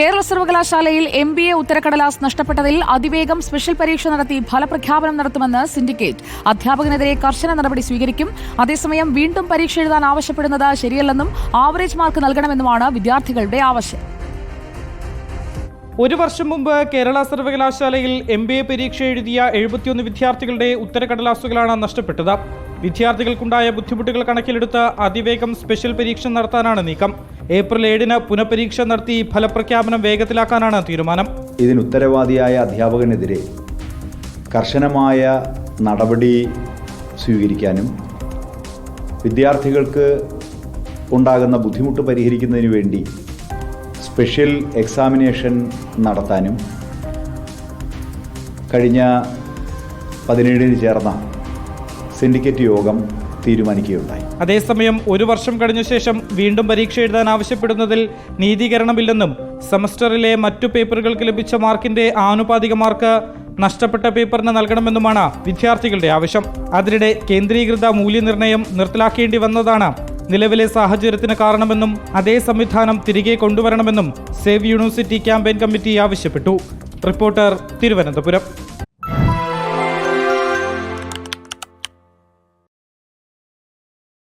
കേരള സർവകലാശാലയിൽ M B A ഉത്തരക്കടലാസ് നഷ്ടപ്പെട്ടതിൽ അതിവേഗം സ്പെഷ്യൽ പരീക്ഷ നടത്തി ഫലപ്രഖ്യാപനം നടത്തുമെന്ന് സിൻഡിക്കേറ്റ്. അധ്യാപകനെതിരെ കർശന നടപടി സ്വീകരിക്കും. അതേസമയം വീണ്ടും പരീക്ഷ എഴുതാൻ ആവശ്യപ്പെടുന്നത് ശരിയല്ലെന്നും ആവറേജ് മാർക്ക് നൽകണമെന്നുമാണ് വിദ്യാർത്ഥികളുടെ ആവശ്യം. ഒരു വർഷം മുമ്പ് കേരള സർവകലാശാലയിൽ എം ബി എ പരീക്ഷ എഴുതിയ എഴുപത്തിയൊന്ന് വിദ്യാർത്ഥികളുടെ ഉത്തരക്കടലാസുകളാണ് നഷ്ടപ്പെട്ടത്. വിദ്യാർത്ഥികൾക്കുണ്ടായ ബുദ്ധിമുട്ടുകൾ കണക്കിലെടുത്ത് അതിവേഗം സ്പെഷ്യൽ പരീക്ഷ നടത്താനാണ് നീക്കം. ഏപ്രിൽ ഏഴിന് പുനഃപരീക്ഷ നടത്തി ഫലപ്രഖ്യാപനം വേഗത്തിലാക്കാനാണ് തീരുമാനം. ഇതിന് ഉത്തരവാദിയായ അധ്യാപകനെതിരെ കർശനമായ നടപടി സ്വീകരിക്കാനും വിദ്യാർത്ഥികൾക്ക് ഉണ്ടാകുന്ന ബുദ്ധിമുട്ട് പരിഹരിക്കുന്നതിന് വേണ്ടി സ്പെഷ്യൽ എക്സാമിനേഷൻ നടത്താനും കഴിഞ്ഞ പതിനേഴിന് ചേർന്ന സിൻഡിക്കേറ്റ് യോഗം തീരുമാനിക്കുകയുണ്ടായി. അതേസമയം ഒരു വർഷം കഴിഞ്ഞ ശേഷം വീണ്ടും പരീക്ഷ എഴുതാൻ ആവശ്യപ്പെടുന്നതിൽ നീതീകരണമില്ലെന്നും സെമസ്റ്ററിലെ മറ്റു പേപ്പറുകൾക്ക് ലഭിച്ച മാർക്കിന്റെ ആനുപാതിക മാർക്ക് നഷ്ടപ്പെട്ട പേപ്പറിന് നൽകണമെന്നുമാണ് വിദ്യാർത്ഥികളുടെ ആവശ്യം. അതിനിടെ കേന്ദ്രീകൃത മൂല്യനിർണയം നിർത്തലാക്കേണ്ടി വന്നതാണ് നിലവിലെ സാഹചര്യത്തിന് കാരണമെന്നും അതേ സംവിധാനം തിരികെ കൊണ്ടുവരണമെന്നും സേവ് യൂണിവേഴ്സിറ്റി ക്യാമ്പയിൻ കമ്മിറ്റി ആവശ്യപ്പെട്ടു. റിപ്പോർട്ടർ തിരുവനന്തപുരം.